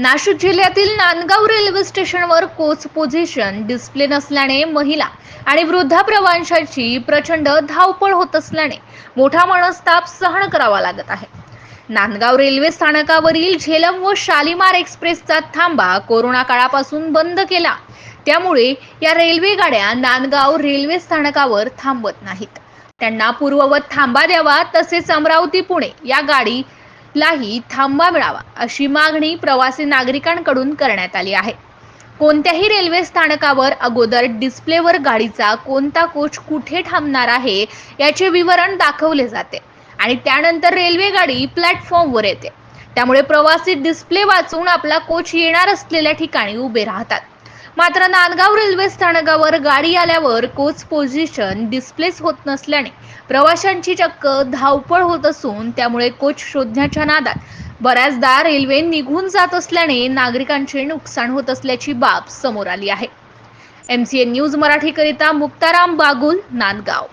नाशिक जिल्ह्यातील नांदगाव रेल्वे स्टेशनवर coach position display नसल्याने महिला आणि वृद्धा प्रवाशांची प्रचंड धावपळ होत असल्याने मोठा मनस्ताप सहन करावा लागत आहे. नांदगाव रेल्वे स्थानकावरील झेलम व शालिमार एक्सप्रेसचा थांबा कोरोना काळापासून बंद केला. त्यामुळे या रेल्वे गाड्या नांदगाव रेल्वे स्थानकावर थांबत नाहीत. त्यांना पूर्ववत थांबा द्यावा तसेच अमरावती पुणे या गाडी गाडीलाही थांबा मिळावा अशी मागणी प्रवासी नागरिकांकडून करण्यात आली आहे. कोणत्याही रेल्वे स्थानकावर अगोदर डिस्प्लेवर गाडीचा कोणता कोच कुठे थांबणार आहे याचे विवरण दाखवले जाते आणि त्यानंतर रेल्वे गाडी प्लॅटफॉर्मवर येते. त्यामुळे प्रवासी डिस्प्ले वाचून आपला कोच येणार असलेल्या ठिकाणी उभे राहतात. मात्र नांदगाव रेल्वे स्थानकावर गाडी आल्यावर कोच पोझिशन डिस्प्लेस होत नसल्याने प्रवाशांची चक्क धावपळ होत असून त्यामुळे कोच शोधण्याच्या नादात बऱ्याचदा रेल्वे निघून जात असल्याने नागरिकांचे नुकसान होत असल्याची बाब समोर आली आहे. एमसीएन न्यूज मराठीकरिता मुक्ताराम बागुल नांदगाव.